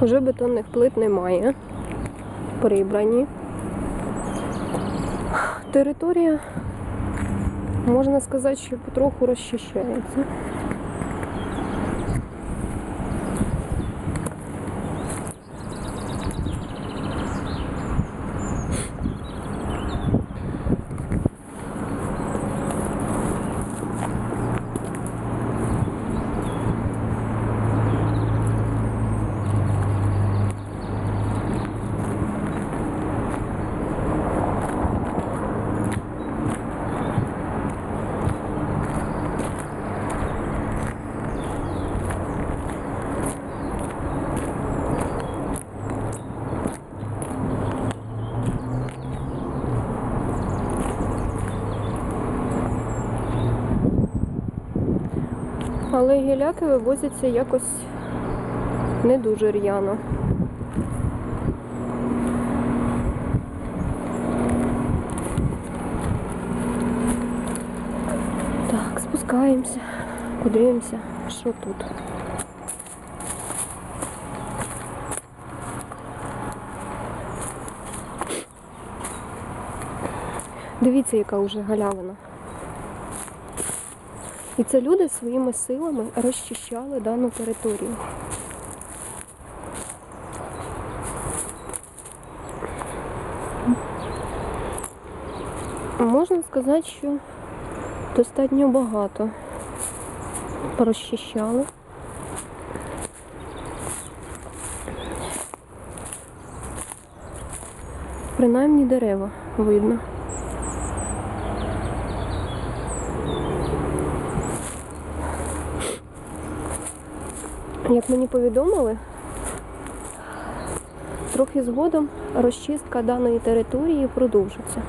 Вже бетонних плит немає. Прибрані. Територія, можна сказати, що потроху розчищається. Але гіляки вивозяться якось не дуже р'яно. Так, спускаємося, подивимося, що тут. Дивіться, яка вже галявина. І це люди своїми силами розчищали дану територію. Можна сказати, що достатньо багато розчищали. Принаймні дерева видно. Як мені повідомили, трохи згодом розчистка даної території продовжиться.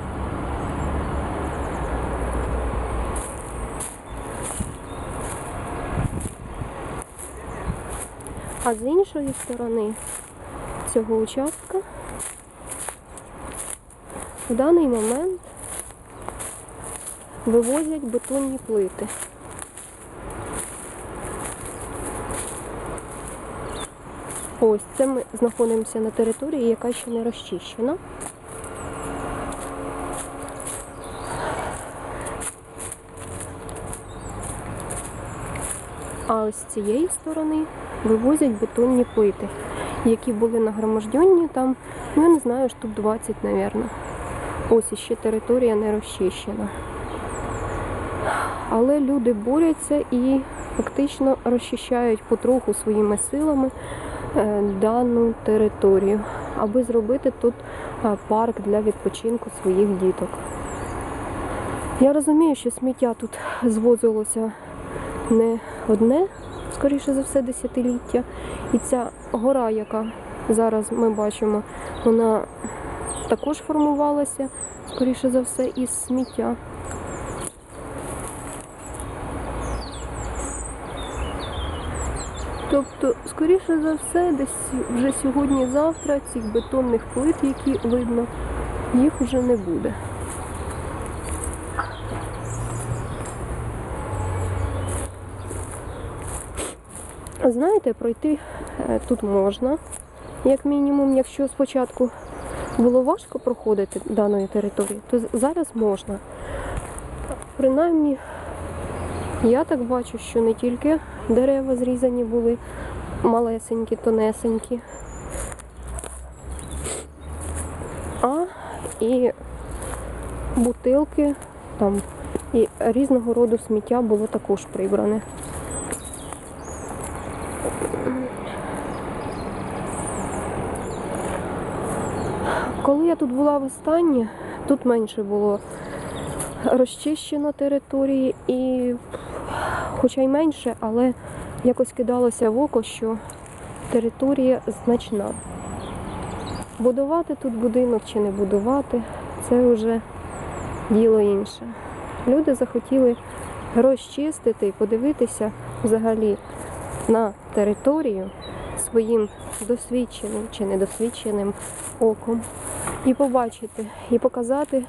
А з іншої сторони цього участка в даний момент вивозять бетонні плити. Ось це ми знаходимося на території, яка ще не розчищена. А ось з цієї сторони вивозять бетонні плити, які були нагромождені там, ну я не знаю, штук 20, мабуть. Ось іще територія не розчищена. Але люди борються і фактично розчищають потроху своїми силами дану територію, аби зробити тут е, парк для відпочинку своїх діток. Я розумію, що сміття тут звозилося не одне, скоріше за все, десятиліття. І ця гора, яка зараз ми бачимо, вона також формувалася, скоріше за все, із сміття. Тобто, скоріше за все, десь вже сьогодні-завтра цих бетонних плит, які видно, їх вже не буде. Знаєте, пройти е, тут можна, як мінімум, якщо спочатку було важко проходити даної території, то зараз можна. Принаймні, я так бачу, що не тільки дерева зрізані були малесенькі, тонесенькі, а і бутилки там і різного роду сміття було також прибране. Коли я тут була востаннє, тут менше було розчищено території і хоча й менше, але якось кидалося в око, що територія значна. Будувати тут будинок чи не будувати це вже діло інше. Люди захотіли розчистити і подивитися взагалі на територію своїм досвідченим чи недосвідченим оком і побачити, і показати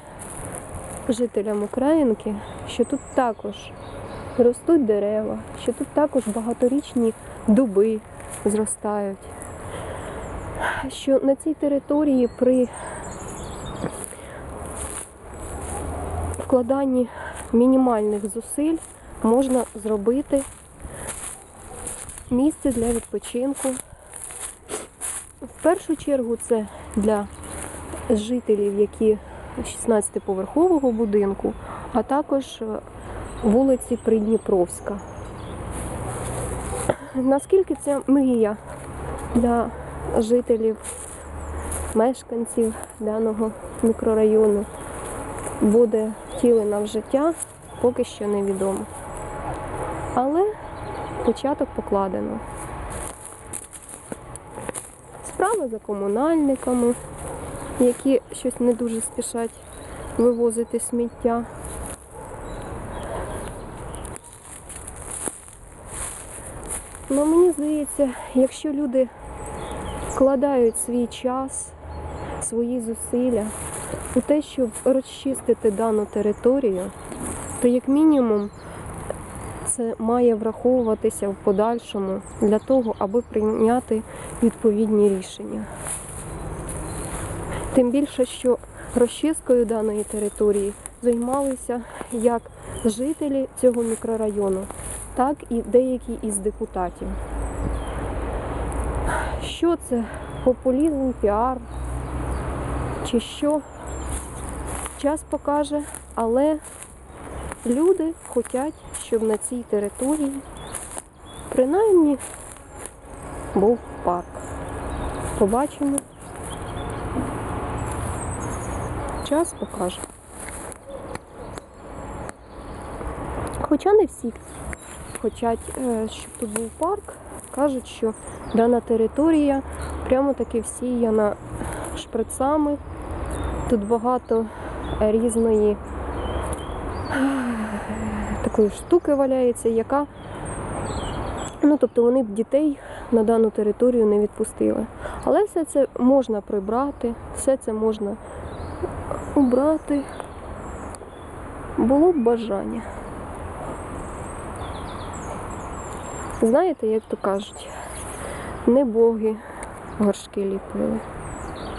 жителям Українки, що тут також ростуть дерева, що тут також багаторічні дуби зростають, що на цій території при вкладанні мінімальних зусиль можна зробити місце для відпочинку. В першу чергу це для жителів, які 16-поверхового будинку, а також е, вулиці Придніпровська. Наскільки це мрія для жителів, мешканців даного мікрорайону буде втілена в життя, поки що невідомо. Але початок покладено. Справа за комунальниками, які щось не дуже спішать вивозити сміття. Ну, мені здається, якщо люди вкладають свій час, свої зусилля у те, щоб розчистити дану територію, то як мінімум це має враховуватися в подальшому для того, аби прийняти відповідні рішення. Тим більше, що розчисткою даної території займалися як жителі цього мікрорайону, так і деякі із депутатів. Що це? Популізм, піар чи що? Час покаже, але люди хочуть, щоб на цій території принаймні був парк. Побачимо. Час покаже. Хоча не всі хочуть, е, щоб тут був парк, кажуть, що дана територія прямо таки всіяна шприцами. Тут багато різної такої штуки валяється, яка, ну тобто вони б дітей на дану територію не відпустили. Але все це можна прибрати, все це можна убрати. Було б бажання. Знаєте, як то кажуть, не боги горшки ліпили.